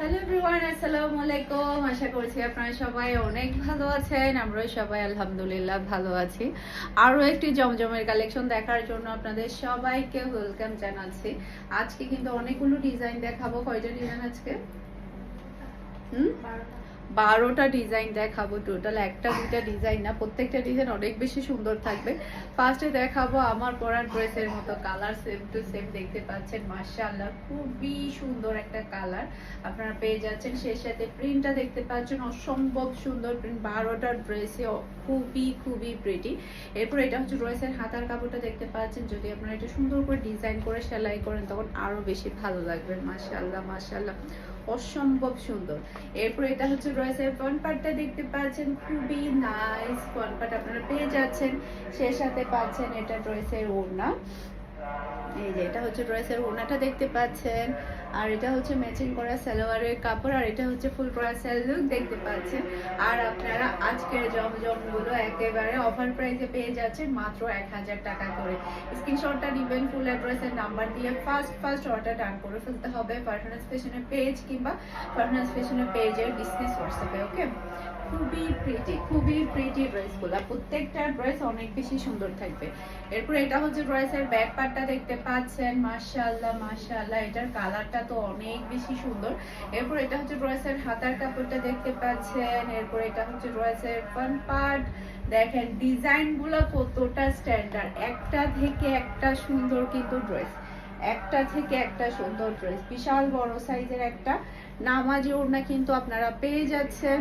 Hello everyone আশা করছি আপনারা সবাই অনেক ভালো আছেন। আমরা সবাই আলহামদুলিল্লাহ ভালো আছি। আরও একটি জমজমের কালেকশন দেখার জন্য আপনাদের সবাইকে ওয়েলকাম জানাচ্ছি। আজকে কিন্তু অনেকগুলো ডিজাইন দেখাবো। কয়টা ডিজাইন আজকে? হুম? বারোটা ডিজাইন দেখাবো টোটাল একটা, দুইটা ডিজাইন না, প্রত্যেকটা ডিজাইন অনেক বেশি সুন্দর থাকবে। ফার্স্টে দেখাবো আমার পরার ড্রেসের মতো কালার সেম টু সেম দেখতে পাচ্ছেন, মাশাআল্লাহ, খুবই সুন্দর একটা কালার আপনারা পেয়ে যাচ্ছেন, সেই সাথে প্রিন্টটা দেখতে পাচ্ছেন, অসম্ভব সুন্দর প্রিন্ট বারোটা ড্রেসে খুবই খুবই প্রিটি এরপর এটা হচ্ছে ড্রেসের হাতার কাপড়টা দেখতে পাচ্ছেন, যদি আপনারা এটা সুন্দর করে ডিজাইন করে সেলাই করেন, তখন আরও বেশি ভালো লাগবে, মাশাআল্লাহ মাশাআল্লাহ। অসম্ভব সুন্দর। এরপর এটা হচ্ছে রয়েছে ফন দেখতে পাচ্ছেন, খুবই নাইস ফন পার্ট আপনারা পেয়ে যাচ্ছেন। সে সাথে পাচ্ছেন এটা রয়েছে ওড়না। এই যে, এটা হচ্ছে ড্রেসের ওড়নাটা দেখতে পাচ্ছেন। আর এটা হচ্ছে ম্যাচিং করা সালোয়ারের কাপড়, আর এটা হচ্ছে ফুল করা লুক দেখতে পাচ্ছেন। আর আপনারা আজকের জমজমগুলো একেবারে অফার প্রাইসে পেয়ে যাচ্ছেন মাত্র এক হাজার টাকা করে। স্ক্রিনশটটা নেবেন, ফুল অ্যাড্রেসের নাম্বার দিয়ে ফার্স্ট ফার্স্ট অর্ডার ডান করে ফেলতে হবে। পার্টনার স্পেশনের পেজ কিংবা পার্টনার স্পেশনের পেজের বিজনেস হোয়াটসঅ্যাপে ওকে খুবই প্রিটি খুবই প্রিটি ড্রেসগুলো প্রত্যেকটা ড্রেস অনেক বেশি সুন্দর থাকবে। এরপর এটা হচ্ছে ড্রেসের ব্যাক পার্টটা দেখতে পাচ্ছেন। মাশাআল্লাহ মাশাআল্লাহ, এটার কালারটা তো অনেক বেশি সুন্দর। এরপর এটা হচ্ছে ড্রেসের হাতার কাপড়টা দেখতে পাচ্ছেন। এরপর এটা হচ্ছে ড্রেসের ফ্রন্ট পার্ট দেখেন, ডিজাইনগুলো কতটা স্ট্যান্ডার্ড একটা থেকে একটা সুন্দর কিন্তু ড্রেস একটা থেকে একটা সুন্দর ড্রেস বিশাল বড় সাইজের একটা নামাজি ওড়না কিন্তু আপনারা পেয়ে যাচ্ছেন।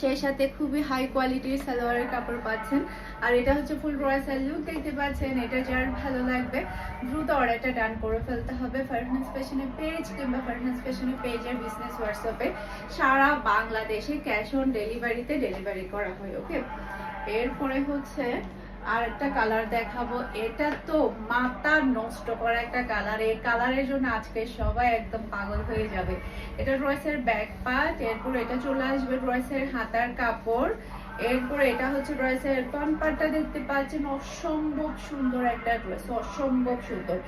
সেই সাথে খুবই হাই কোয়ালিটির সালোয়ারের কাপড় পাচ্ছেন। আর এটা হচ্ছে ফুল রয়্যাল লুক দেখতে পাচ্ছেন, এটা যার ভালো লাগবে। দ্রুত অর্ডারটা ডান করে ফেলতে হবে ফারহানাস ফ্যাশনের পেজ কিংবা ফারহানাস ফ্যাশনের পেজের বিজনেস হোয়াটসঅ্যাপে সারা বাংলাদেশে ক্যাশ অন ডেলিভারিতে ডেলিভারি করা হয় ওকে এরপরে হচ্ছে আর একটা কালার দেখাবো। এটা তো মাথা নষ্ট করা একটা কালার এই কালারের জন্য আজকে সবাই একদম পাগল হয়ে যাবে। এটা রয়েসের ব্যাক পার্ট এরপর এটা চলে আসবে রয়েসের হাতার কাপড়। এরপর এটা হচ্ছে ড্রেসের পার্টটা দেখতে পাচ্ছেন। অসম্ভব সুন্দর একটা ড্রেস অসম্ভব সুন্দর।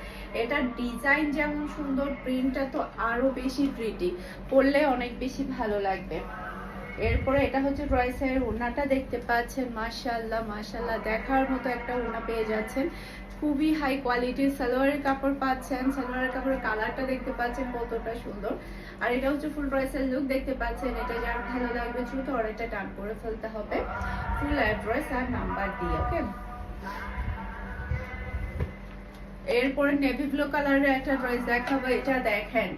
এটার ডিজাইন যেমন সুন্দর প্রিন্টটা তো আরও বেশি প্রিটি পরলে অনেক বেশি ভালো লাগবে। এরপরে এটা হচ্ছে ড্রয়েসের ওড়নাটা দেখতে পাচ্ছেন, মাশাআল্লাহ মাশাআল্লাহ, দেখার মতো একটা ওড়না পেয়ে যাচ্ছেন। খুবই হাই কোয়ালিটির সালোয়ারের কাপড় পাচ্ছেন, সালোয়ারের কাপড়ের কালারটা দেখতে পাচ্ছেন কতটা সুন্দর। আর এটা হচ্ছে ফুল ড্রেসের লুক দেখতে পাচ্ছেন, এটা যার ভালো লাগবে দ্রুত অর্ডারটা টান করে ফেলতে হবে। ফুল অ্যাড্রেস আর নাম্বার দিয়ে ওকে এরপরে নেভি ব্লু কালারের একটা ড্রেস দেখাবো, এটা দেখেন।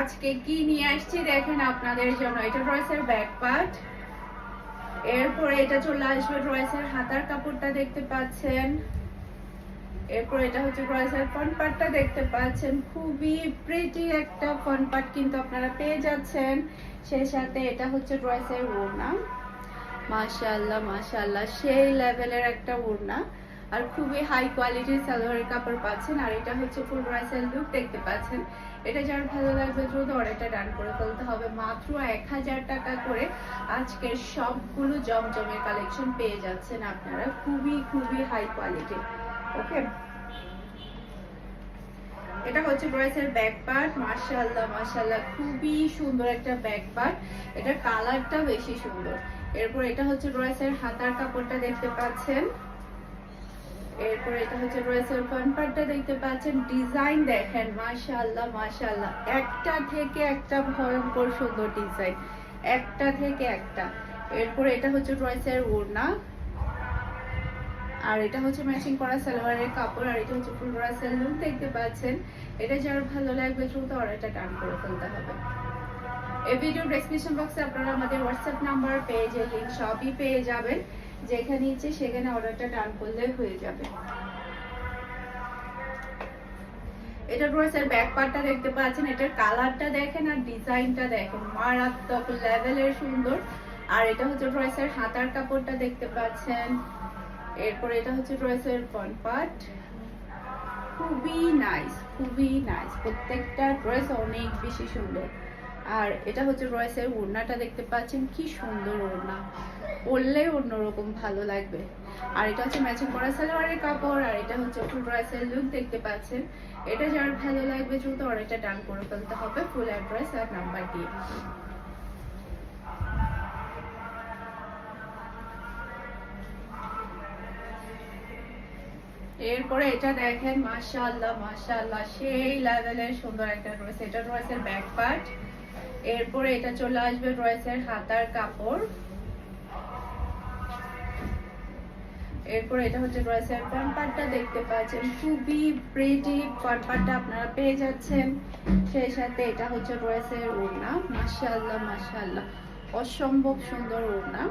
আজকে কি নিয়ে আসছি দেখেন আপনাদের জন্য। এটা ড্রেসের ব্যাক পার্ট এরপরে এটা চলে আসবে ড্রেসের হাতার কাপড়টা দেখতে পাচ্ছেন। এরপর এটা হচ্ছে ড্রেসের ফ্রন্ট পার্টটা দেখতে পাচ্ছেন। খুবই প্রিটি একটা ফন পার্ট কিন্তু আপনারা পেয়ে যাচ্ছেন। সেই সাথে এটা হচ্ছে ড্রেসের ওড়না। মাশাআল্লাহ মাশাআল্লাহ, সেই লেভেলের একটা ওড়না। আর খুবই হাই কোয়ালিটির সালোয়ারের কাপড় পাচ্ছেন। আর এটা হচ্ছে ফুল রাইসেল লুক দেখতে পাচ্ছেন। এটা যার ভালো লাগবে দ্রুত অর্ডারটা ডান করে ফেলতে হবে। মাত্র এক হাজার টাকা করে আজকের সবগুলো জমজমের কালেকশন পেয়ে যাচ্ছেন আপনারা। খুবই খুবই হাই কোয়ালিটি ওকে এটা হচ্ছে ড্রেসের ব্যাক পার্ট মার্শাল্লাহ মার্শাল্লাহ খুবই সুন্দর একটা ব্যাক পার্ট এটা কালারটা বেশি সুন্দর। এরপর এটা হচ্ছে ড্রেসের হাতার কাপড়টা দেখতে পাচ্ছেন। এরপর এটা হচ্ছে ফ্রন্ট পার্টটা দেখতে পাচ্ছেন। ডিজাইন দেখেন একটা থেকে একটা ভয়ঙ্কর সুন্দর ডিজাইন একটা থেকে একটা। এরপর এটা হচ্ছে ওড়না। আর এটা হচ্ছে ম্যাচিং করা সালোয়ারের কাপড়, আর এটা হচ্ছে ফুল দেখতে পাচ্ছেন। এটা যার ভালো লাগবে দ্রুত অর্ডারটা টান করে ফেলতে হবে। এই ভিডিও ডেসক্রিপশন বক্সে আপনারা আমাদের হোয়াটসঅ্যাপ নাম্বার পেজের লিঙ্ক সবই পেয়ে যাবেন। যেখানে ইচ্ছে সেখানে অর্ডারটা টান করলে হয়ে যাবে। এটা ড্রেসের ব্যাক পার্টটা দেখতে পাচ্ছেন, এটার কালারটা দেখেন আর ডিজাইনটা দেখেন। মারাত্মক লেভেলের সুন্দর। আর এটা হচ্ছে ড্রেসের হাতার কাপড়টা দেখতে পাচ্ছেন। এরপর এটা হচ্ছে ড্রেসের ফ্রন্ট পার্ট খুবই নাইস খুবই নাইস প্রত্যেকটা ড্রেস অনেক বেশি সুন্দর। আর এটা হচ্ছে রয়েসের ওড়নাটা দেখতে পাচ্ছেন, কি সুন্দর ওড়না। পরলে অন্যরকম ভালো লাগবে। আর এটা হচ্ছে ম্যাচিং করা সালোয়ারের কাপড়, আর এটা হচ্ছে ফুল রয়েসের লুক দেখতে পাচ্ছেন। এটা যার ভালো লাগবে দ্রুত অর্ডারটা ডান করে ফেলতে হবে ফুল অ্যাড্রেস আর নাম্বার দিয়ে। এরপরে এটা দেখেন, মাশাআল্লাহ মাশাআল্লাহ, সেই লেভেলের সুন্দর একটা ড্রেস এটা ড্রেসের ব্যাক পার্ট এরপরে এটা চলে আসবে রয়েছে হাতার কাপড়। এরপর এটা হচ্ছে ফ্রন্ট পার্টটা দেখতে পাচ্ছেন, খুবই প্রেটি ফ্রন্ট আপনারা পেয়ে যাচ্ছেন। সেই সাথে এটা হচ্ছে ড্রেসের ওড়না, মাশাআল্লাহ মাশাআল্লাহ, অসম্ভব সুন্দর ওড়না।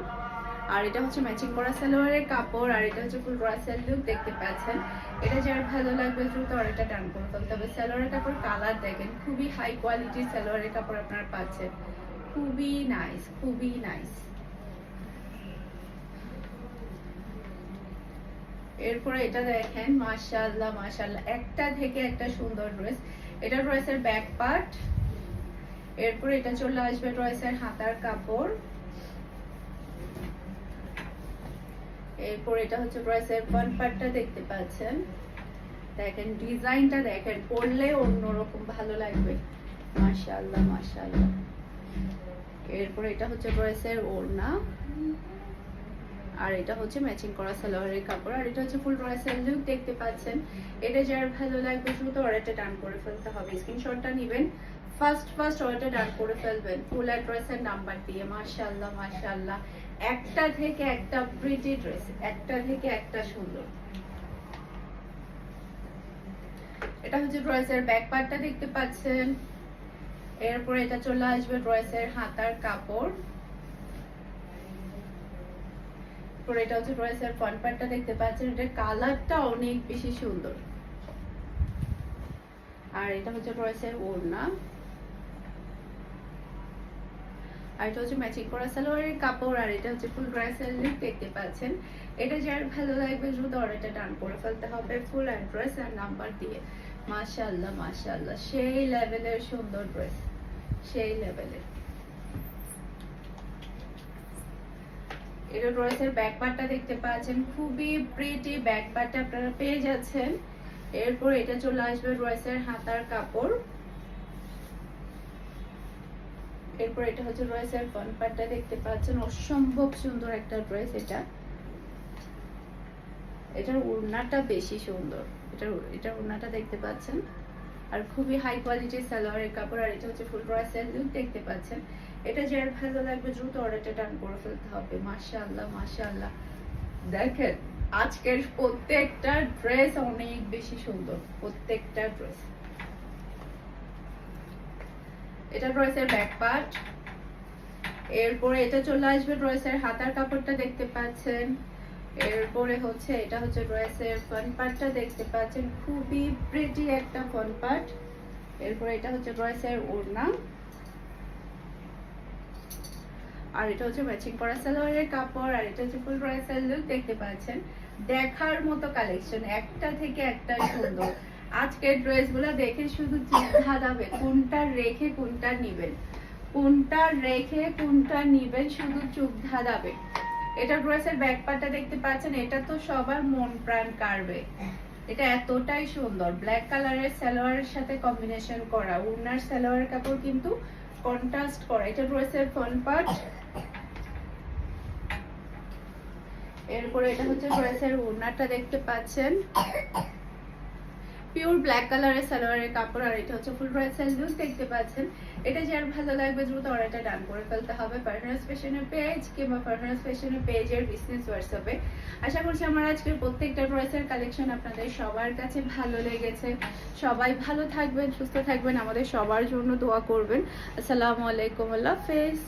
আর এটা হচ্ছে ম্যাচিং করা সালোয়ারের কাপড়, আর এটা হচ্ছে ফুল ড্রেসের লুক দেখতে পাচ্ছেন। এটা যার ভালো লাগবে দ্রুত আর এটা ডান করে। ফেলতে হবে সালোয়ারের কাপড় কালার দেখেন, খুবই হাই কোয়ালিটির সালোয়ারের কাপড় আপনারা পাচ্ছেন। খুবই নাইস খুবই নাইস এরপরে এটা দেখেন, মাশাআল্লাহ মাশাআল্লাহ। একটা থেকে একটা সুন্দর ড্রেস এটা ড্রেসের ব্যাক পার্ট এরপরে এটা চলে আসবে ড্রেসের হাতার কাপড়। এরপর এটা হচ্ছে ড্রেসের ফ্রন্ট পার্টটা দেখতে পাচ্ছেন। দেখেন ডিজাইনটা দেখেন, পরলে অন্যরকম ভালো লাগবে। মাশাআল্লাহ মাশাআল্লাহ। এরপর এটা হচ্ছে ড্রেসের ওড়না। আর এটা হচ্ছে ম্যাচিং করা সালোয়ারের কাপড়। আর এটা হচ্ছে ফুল ড্রেসের লুক দেখতে পাচ্ছেন। এটা যার ভালো লাগবে দ্রুত অর্ডারটা ডান করে ফেলতে হবে। স্ক্রিনশটটা নেবেন। ফার্স্ট ফার্স্ট অর্ডারটা ডান করে ফেলবেন। ফুল অ্যাড্রেসের নাম্বার দিয়ে। মাশাআল্লাহ মাশাআল্লাহ। একটা থেকে একটা প্রিটি ড্রেস একটা থেকে একটা সুন্দর। এটা হচ্ছে ড্রেসের ব্যাক পার্টটা দেখতে পাচ্ছেন। এরপর এটা চলে আসবে ড্রেসের হাতার কাপড়। এরপর এটা হচ্ছে ড্রেসের ফ্রন্ট পার্টটা দেখতে পাচ্ছেন। এটার কালারটা অনেক বেশি সুন্দর। আর এটা হচ্ছে ড্রেসের ওড়না। আর এটা হচ্ছে ম্যাচিং করা সালোয়ারের কাপড়, আর এটা হচ্ছে ফুল ড্রেসের লুক দেখতে পাচ্ছেন। এটা যার ভালো লাগবে দ্রুত অর্ডারটা ডান করে ফেলতে হবে ফুল অ্যাড্রেস আর নাম্বার দিয়ে। মাশাআল্লাহ মাশাআল্লাহ, সেই লেভেলের সুন্দর ড্রেস সেই লেভেলের এটা ড্রেসের ব্যাক পার্টটা দেখতে পাচ্ছেন, খুবই প্রিটি ব্যাক পার্টটা আপনারা পেয়ে যাচ্ছেন। এরপর এটা চলে আসবে ড্রেসের হাতার কাপড়। এরপর এটা হচ্ছে দেখতে পাচ্ছেন। অসম্ভব সুন্দর একটা এটা। এটার বেশি সুন্দর। দেখতে পাচ্ছেন। আর খুবই হাই কোয়ালিটির সালোয়ারের কাপড়। আর এটা হচ্ছে ফুল ড্রেসের লুক দেখতে পাচ্ছেন। এটা যার ভালো লাগবে দ্রুত অর্ডারটা ডান করে ফেলতে হবে। মাশাআল্লাহ মাশাআল্লাহ। দেখেন, আজকের প্রত্যেকটা ড্রেস অনেক বেশি সুন্দর। প্রত্যেকটা ড্রেস এটা ড্রেসের ব্যাক পার্ট এরপরে এটা চলে আসবে ড্রেসের হাতার কাপড়টা দেখতে পাচ্ছেন। এরপরে হচ্ছে এটা হচ্ছে ড্রেসের ফ্রন্ট পার্টটা দেখতে পাচ্ছেন। খুবই প্রিটি একটা ফ্রন্ট পার্ট এরপরে এটা হচ্ছে ড্রেসের ওড়না। আর এটা হচ্ছে ম্যাচিং করা সালোয়ারের কাপড়, আর এটা হচ্ছে ফুল ড্রেসের লুক দেখতে পাচ্ছেন। দেখার মতো কালেকশন একটা থেকে একটা সুন্দর। আজকের ড্রেসগুলো দেখে শুধু চিন্তা যাবে কোনটা রেখে কোনটা নিবেন। কোনটা রেখে কোনটা নিবেন শুধু চুপ ধাঁধাবে। এটা ড্রেসের ব্যাক দেখতে পাচ্ছেন, এটা তো সবার মন প্রাণ কাড়বে। এটা এতটাই সুন্দর। ব্ল্যাক কালারের সালোয়ারের সাথে কম্বিনেশন করা উনার সালোয়ারের কাপড় কিন্তু কন্ট্রাস্ট করা। এটা ড্রেসের ফ্রন্ট পার্ট এরপরে এটা হচ্ছে ড্রেসের ওড়নাটা দেখতে পাচ্ছেন। পিওর ব্ল্যাক কালারের সালোয়ারের কাপড়, আর এটা হচ্ছে ফুল ড্রেসের লুক দেখতে পাচ্ছেন। এটা যার ভালো লাগবে দ্রুত অর্ডারটা ডান করে ফেলতে হবে। পার্টনার্স ফ্যাশনের পেজ কিংবা পার্টনার্স ফ্যাশনের পেজের বিজনেস হোয়াটসঅ্যাপে আশা করছি আমার আজকের প্রত্যেকটা ড্রেসের কালেকশন আপনাদের সবার কাছে ভালো লেগেছে। সবাই ভালো থাকবেন, সুস্থ থাকবেন। আমাদের সবার জন্য দোয়া করবেন। আসসালামু আলাইকুম, আল্লাহ হাফেজ।